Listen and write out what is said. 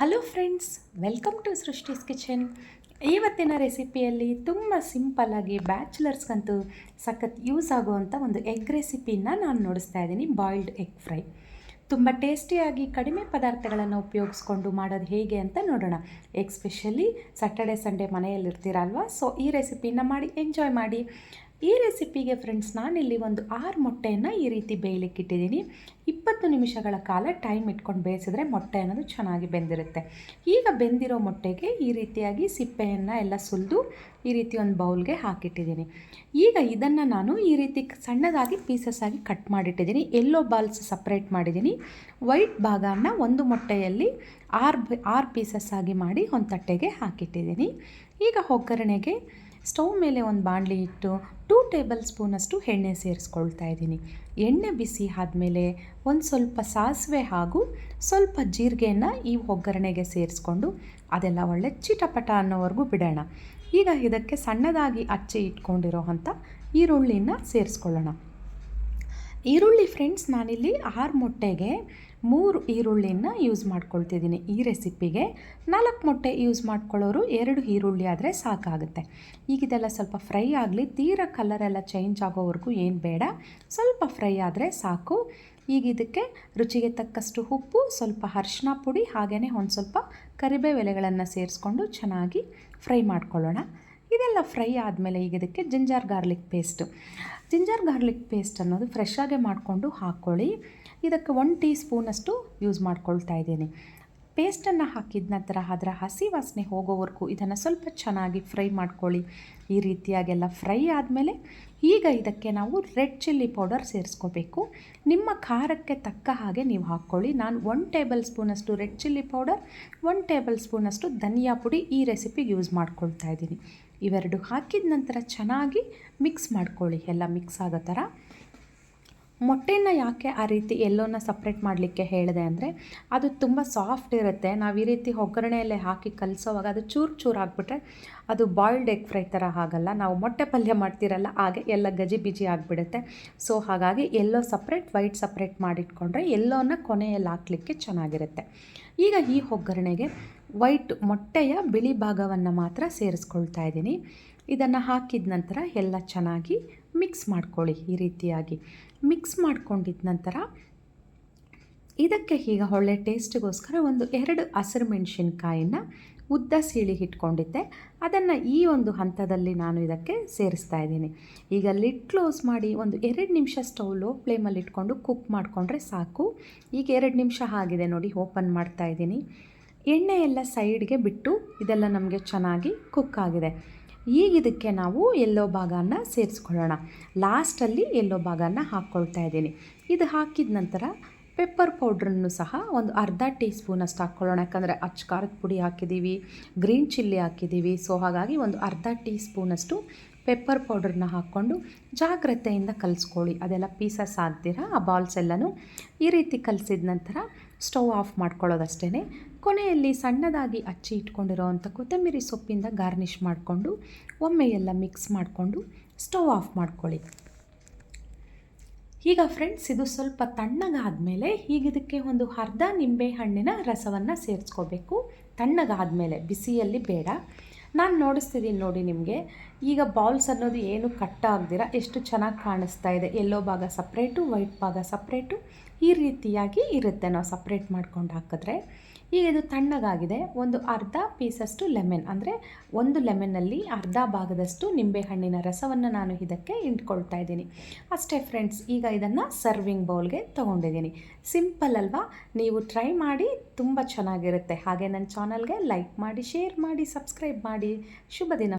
Hello friends welcome to Srushti's kitchen ಇವತ್ತಿನ ರೆಸಿಪಿಯಲ್ಲಿ ತುಂಬ ಸಿಂಪಲ್ಲಾಗಿ ಬ್ಯಾಚುಲರ್ಸ್ಗಂತೂ ಸಖತ್ ಯೂಸ್ ಆಗುವಂಥ ಒಂದು ಎಗ್ ರೆಸಿಪಿನ ನಾನು ನೋಡಿಸ್ತಾ ಇದ್ದೀನಿ ಬಾಯ್ಲ್ಡ್ ಎಗ್ ಫ್ರೈ ತುಂಬ ಟೇಸ್ಟಿಯಾಗಿ ಕಡಿಮೆ ಪದಾರ್ಥಗಳನ್ನು ಉಪಯೋಗಿಸ್ಕೊಂಡು ಮಾಡೋದು ಹೇಗೆ ಅಂತ ನೋಡೋಣ. ಎಕ್ಸ್ಪೆಷಲಿ ಸ್ಯಾಟರ್ಡೆ ಸಂಡೇ ಮನೆಯಲ್ಲಿರ್ತೀರಲ್ವ ಸೊ ಈ ರೆಸಿಪಿನ ಮಾಡಿ ಎಂಜಾಯ್ ಮಾಡಿ. ಈ ರೆಸಿಪಿಗೆ ಫ್ರೆಂಡ್ಸ್ ನಾನಿಲ್ಲಿ ಒಂದು ಆರು ಮೊಟ್ಟೆಯನ್ನು ಈ ರೀತಿ ಬೇಯಲಿಕ್ಕೆ ಇಟ್ಟಿದ್ದೀನಿ. ಇಪ್ಪತ್ತು ನಿಮಿಷಗಳ ಕಾಲ ಟೈಮ್ ಇಟ್ಕೊಂಡು ಬೇಯಿಸಿದ್ರೆ ಮೊಟ್ಟೆ ಅನ್ನೋದು ಚೆನ್ನಾಗಿ ಬೆಂದಿರುತ್ತೆ. ಈಗ ಬೆಂದಿರೋ ಮೊಟ್ಟೆಗೆ ಈ ರೀತಿಯಾಗಿ ಸಿಪ್ಪೆಯನ್ನು ಎಲ್ಲ ಸುಲಿದು ಈ ರೀತಿ ಒಂದು ಬೌಲ್ಗೆ ಹಾಕಿಟ್ಟಿದ್ದೀನಿ. ಈಗ ಇದನ್ನು ನಾನು ಈ ರೀತಿ ಸಣ್ಣದಾಗಿ ಪೀಸಸ್ ಆಗಿ ಕಟ್ ಮಾಡಿಟ್ಟಿದ್ದೀನಿ. ಎಲ್ಲೋ ಬಾಲ್ಸ್ ಸಪ್ರೇಟ್ ಮಾಡಿದ್ದೀನಿ. ವೈಟ್ ಭಾಗನ ಒಂದು ಮೊಟ್ಟೆಯಲ್ಲಿ ಆರು ಆರು ಪೀಸಸ್ ಆಗಿ ಮಾಡಿ ಒಂದು ತಟ್ಟೆಗೆ ಹಾಕಿಟ್ಟಿದ್ದೀನಿ. ಈಗ ಒಗ್ಗರಣೆಗೆ ಸ್ಟವ್ ಮೇಲೆ ಒಂದು ಬಾಣಲಿ ಇಟ್ಟು ಟೂ ಟೇಬಲ್ ಸ್ಪೂನಷ್ಟು ಎಣ್ಣೆ ಸೇರಿಸ್ಕೊಳ್ತಾ ಇದ್ದೀನಿ. ಎಣ್ಣೆ ಬಿಸಿ ಆದಮೇಲೆ ಒಂದು ಸ್ವಲ್ಪ ಸಾಸಿವೆ ಹಾಗೂ ಸ್ವಲ್ಪ ಜೀರಿಗೆಯನ್ನು ಈ ಒಗ್ಗರಣೆಗೆ ಸೇರಿಸ್ಕೊಂಡು ಅದೆಲ್ಲ ಒಳ್ಳೆ ಚಿಟಪಟ ಅನ್ನೋವರೆಗೂ ಬಿಡೋಣ. ಈಗ ಇದಕ್ಕೆ ಸಣ್ಣದಾಗಿ ಅಚ್ಚೆ ಇಟ್ಕೊಂಡಿರೋ ಅಂಥ ಈರುಳ್ಳಿನ ಸೇರಿಸ್ಕೊಳ್ಳೋಣ. ಈರುಳ್ಳಿ ಫ್ರೆಂಡ್ಸ್ ನಾನಿಲ್ಲಿ ಆರು ಮೊಟ್ಟೆಗೆ ಮೂರು ಈರುಳ್ಳಿನ ಯೂಸ್ ಮಾಡ್ಕೊಳ್ತಿದ್ದೀನಿ. ಈ ರೆಸಿಪಿಗೆ ನಾಲ್ಕು ಮೊಟ್ಟೆ ಯೂಸ್ ಮಾಡ್ಕೊಳ್ಳೋರು ಎರಡು ಈರುಳ್ಳಿ ಆದರೆ ಸಾಕಾಗುತ್ತೆ. ಈಗ ಇದೆಲ್ಲ ಸ್ವಲ್ಪ ಫ್ರೈ ಆಗಲಿ, ತೀರ ಕಲರೆಲ್ಲ ಚೇಂಜ್ ಆಗೋವರೆಗೂ ಏನು ಬೇಡ, ಸ್ವಲ್ಪ ಫ್ರೈ ಆದರೆ ಸಾಕು. ಈಗ ಇದಕ್ಕೆ ರುಚಿಗೆ ತಕ್ಕಷ್ಟು ಉಪ್ಪು, ಸ್ವಲ್ಪ ಅರಿಶಿನ ಪುಡಿ ಹಾಗೆಯೇ ಒಂದು ಸ್ವಲ್ಪ ಕರಿಬೇವು ಎಲೆಗಳನ್ನು ಸೇರಿಸ್ಕೊಂಡು ಚೆನ್ನಾಗಿ ಫ್ರೈ ಮಾಡ್ಕೊಳ್ಳೋಣ. ಇದೆಲ್ಲ ಫ್ರೈ ಆದಮೇಲೆ ಈಗ ಇದಕ್ಕೆ ginger garlic paste. Ginger garlic paste ಅನ್ನೋದು ಫ್ರೆಶ್ ಮಾಡಿಕೊಂಡು ಹಾಕ್ಕೊಳ್ಳಿ. ಇದಕ್ಕೆ ಒನ್ ಟೀ ಸ್ಪೂನಷ್ಟು ಯೂಸ್ ಮಾಡ್ಕೊಳ್ತಾ ಇದ್ದೀನಿ. ಪೇಸ್ಟನ್ನು ಹಾಕಿದ ನಂತರ ಅದರ ಹಸಿ ವಾಸನೆ ಹೋಗೋವರೆಗೂ ಇದನ್ನು ಸ್ವಲ್ಪ ಚೆನ್ನಾಗಿ ಫ್ರೈ ಮಾಡ್ಕೊಳ್ಳಿ. ಈ ರೀತಿಯಾಗೆಲ್ಲ ಫ್ರೈ ಆದಮೇಲೆ ಈಗ ಇದಕ್ಕೆ ನಾವು ರೆಡ್ ಚಿಲ್ಲಿ ಪೌಡರ್ ಸೇರಿಸ್ಕೋಬೇಕು. ನಿಮ್ಮ ಖಾರಕ್ಕೆ ತಕ್ಕ ಹಾಗೆ ನೀವು ಹಾಕ್ಕೊಳ್ಳಿ. ನಾನು ಒನ್ ಟೇಬಲ್ ಸ್ಪೂನಷ್ಟು red chilli powder one table ಸ್ಪೂನಷ್ಟು ಧನಿಯಾ ಪುಡಿ ಈ ರೆಸಿಪಿಗೆ ಯೂಸ್ ಮಾಡ್ಕೊಳ್ತಾ ಇದ್ದೀನಿ. ಇವೆರಡು ಹಾಕಿದ ನಂತರ ಚೆನ್ನಾಗಿ ಮಿಕ್ಸ್ ಮಾಡ್ಕೊಳ್ಳಿ. ಎಲ್ಲ ಮಿಕ್ಸ್ ಆಗೋ ಥರ. ಮೊಟ್ಟೆನ ಯಾಕೆ ಆ ರೀತಿ ಎಲ್ಲೋನ ಸಪ್ರೇಟ್ ಮಾಡಲಿಕ್ಕೆ ಹೇಳಿದೆ ಅಂದರೆ ಅದು ತುಂಬ ಸಾಫ್ಟ್ ಇರುತ್ತೆ. ನಾವು ಈ ರೀತಿ ಒಗ್ಗರಣೆಯಲ್ಲೇ ಹಾಕಿ ಕಲಿಸೋವಾಗ ಅದು ಚೂರು ಚೂರು ಆಗಿಬಿಟ್ರೆ ಅದು ಬಾಯ್ಲ್ಡ್ ಎಗ್ ಫ್ರೈ ಥರ ಆಗಲ್ಲ. ನಾವು ಮೊಟ್ಟೆ ಪಲ್ಯ ಮಾಡ್ತಿರಲ್ಲ, ಹಾಗೆ ಎಲ್ಲ ಗಜಿ ಬಿಜಿ ಆಗಿಬಿಡುತ್ತೆ. ಸೊ ಹಾಗಾಗಿ ಎಲ್ಲೋ ಸಪ್ರೇಟ್ ವೈಟ್ ಸಪ್ರೇಟ್ ಮಾಡಿಟ್ಕೊಂಡ್ರೆ ಎಲ್ಲೋನ ಕೊನೆಯಲ್ಲಿ ಹಾಕ್ಲಿಕ್ಕೆ ಚೆನ್ನಾಗಿರುತ್ತೆ. ಈಗ ಈ ಒಗ್ಗರಣೆಗೆ ವೈಟ್ ಮೊಟ್ಟೆಯ ಬಿಳಿ ಭಾಗವನ್ನು ಮಾತ್ರ ಸೇರಿಸ್ಕೊಳ್ತಾ ಇದ್ದೀನಿ. ಇದನ್ನು ಹಾಕಿದ ನಂತರ ಎಲ್ಲ ಚೆನ್ನಾಗಿ ಮಿಕ್ಸ್ ಮಾಡ್ಕೊಳ್ಳಿ ಈ ರೀತಿಯಾಗಿ. ಮಿಕ್ಸ್ ಮಾಡ್ಕೊಂಡಿದ್ದ ನಂತರ ಇದಕ್ಕೆ ಈಗ ಒಳ್ಳೆ ಟೇಸ್ಟಿಗೋಸ್ಕರ ಒಂದು ಎರಡು ಹಸಿರು ಮೆಣಸಿನ್ಕಾಯಿನ ಉದ್ದ ಸೀಳಿ ಇಟ್ಕೊಂಡಿದ್ದೆ ಅದನ್ನು ಈ ಒಂದು ಹಂತದಲ್ಲಿ ನಾನು ಇದಕ್ಕೆ ಸೇರಿಸ್ತಾ ಇದ್ದೀನಿ. ಈಗ ಲಿಡ್ ಕ್ಲೋಸ್ ಮಾಡಿ ಒಂದು ಎರಡು ನಿಮಿಷ ಸ್ಟವ್ ಲೋ ಫ್ಲೇಮಲ್ಲಿ ಇಟ್ಕೊಂಡು ಕುಕ್ ಮಾಡಿಕೊಂಡ್ರೆ ಸಾಕು. ಈಗ ಎರಡು ನಿಮಿಷ ಆಗಿದೆ ನೋಡಿ ಓಪನ್ ಮಾಡ್ತಾ ಇದ್ದೀನಿ. ಎಣ್ಣೆ ಎಲ್ಲ ಸೈಡ್ಗೆ ಬಿಟ್ಟು ಇದೆಲ್ಲ ನಮಗೆ ಚೆನ್ನಾಗಿ ಕುಕ್ ಆಗಿದೆ. ಈಗ ಇದಕ್ಕೆ ನಾವು ಎಲ್ಲೋ ಭಾಗನ ಸೇರಿಸ್ಕೊಳ್ಳೋಣ. ಲಾಸ್ಟಲ್ಲಿ ಎಲ್ಲೋ ಭಾಗನ ಹಾಕ್ಕೊಳ್ತಾ ಇದ್ದೀನಿ. ಇದು ಹಾಕಿದ ನಂತರ ಪೆಪ್ಪರ್ ಪೌಡ್ರನ್ನು ಸಹ ಒಂದು ಅರ್ಧ ಟೀ ಸ್ಪೂನ್ ಅಷ್ಟು ಹಾಕ್ಕೊಳ್ಳೋಣ. ಯಾಕಂದರೆ ಅಚ್ಚ ಖಾರದ ಪುಡಿ ಹಾಕಿದ್ದೀವಿ ಗ್ರೀನ್ ಚಿಲ್ಲಿ ಹಾಕಿದ್ದೀವಿ. ಸೊ ಹಾಗಾಗಿ ಒಂದು ಅರ್ಧ ಟೀ ಸ್ಪೂನಷ್ಟು ಪೆಪ್ಪರ್ ಪೌಡ್ರನ್ನ ಹಾಕ್ಕೊಂಡು ಜಾಗ್ರತೆಯಿಂದ ಕಲಿಸ್ಕೊಳ್ಳಿ. ಅದೆಲ್ಲ ಪೀಸಸ್ ಆಗ್ದಿರ ಆ ಬಾಲ್ಸ್ ಎಲ್ಲನೂ ಈ ರೀತಿ ಕಲಿಸಿದ ನಂತರ ಸ್ಟವ್ ಆಫ್ ಮಾಡ್ಕೊಳ್ಳೋದಷ್ಟೇ ಕೊನೆಯಲ್ಲಿ ಸಣ್ಣದಾಗಿ ಅಚ್ಚಿ ಇಟ್ಕೊಂಡಿರೋವಂಥ ಕೊತ್ತಂಬರಿ ಸೊಪ್ಪಿಂದ ಗಾರ್ನಿಷ್ ಮಾಡಿಕೊಂಡು ಒಮ್ಮೆ ಎಲ್ಲ ಮಿಕ್ಸ್ ಮಾಡಿಕೊಂಡು ಸ್ಟವ್ ಆಫ್ ಮಾಡ್ಕೊಳ್ಳಿ. ಈಗ ಫ್ರೆಂಡ್ಸ್, ಇದು ಸ್ವಲ್ಪ ತಣ್ಣಗಾದಮೇಲೆ ಈಗ ಇದಕ್ಕೆ ಒಂದು ಅರ್ಧ ನಿಂಬೆ ಹಣ್ಣಿನ ರಸವನ್ನು ಸೇರಿಸ್ಕೋಬೇಕು. ತಣ್ಣಗಾದಮೇಲೆ, ಬಿಸಿಯಲ್ಲಿ ಬೇಡ. ನಾನು ನೋಡಿಸ್ತಿದ್ದೀನಿ ನೋಡಿ ನಿಮಗೆ. ಈಗ ಬಾಲ್ಸ್ ಅನ್ನೋದು ಏನು ಕಟ್ ಆಗದಿರ ಎಷ್ಟು ಚೆನ್ನಾಗಿ ಕಾಣಿಸ್ತಾ ಇದೆ? ಎಲ್ಲೋ ಭಾಗ ಸಪ್ರೇಟು ವೈಟ್ ಭಾಗ ಸಪ್ರೇಟು ಈ ರೀತಿಯಾಗಿ ಇರುತ್ತೆ ನಾವು ಸಪ್ರೇಟ್ ಮಾಡ್ಕೊಂಡು ಹಾಕಿದ್ರೆ. ಈಗ ಇದು ತಣ್ಣಗಾಗಿದೆ. ಒಂದು ಅರ್ಧ ಪೀಸಷ್ಟು ಲೆಮನ್ ಅಂದರೆ ಒಂದು ಲೆಮನ್ನಲ್ಲಿ ಅರ್ಧ ಭಾಗದಷ್ಟು ನಿಂಬೆಹಣ್ಣಿನ ರಸವನ್ನು ನಾನು ಇದಕ್ಕೆ ಇಂಟ್ಕೊಳ್ತಾ ಇದ್ದೀನಿ. ಅಷ್ಟೇ ಫ್ರೆಂಡ್ಸ್ ಈಗ ಇದನ್ನು ಸರ್ವಿಂಗ್ ಬೌಲ್ಗೆ ತೊಗೊಂಡಿದ್ದೀನಿ. ಸಿಂಪಲ್ ಅಲ್ವಾ? ನೀವು ಟ್ರೈ ಮಾಡಿ ತುಂಬ ಚೆನ್ನಾಗಿರುತ್ತೆ. ಹಾಗೆ ನನ್ನ ಚಾನಲ್ಗೆ ಲೈಕ್ ಮಾಡಿ ಶೇರ್ ಮಾಡಿ ಸಬ್ಸ್ಕ್ರೈಬ್ ಮಾಡಿ. ಶುಭ ದಿನ.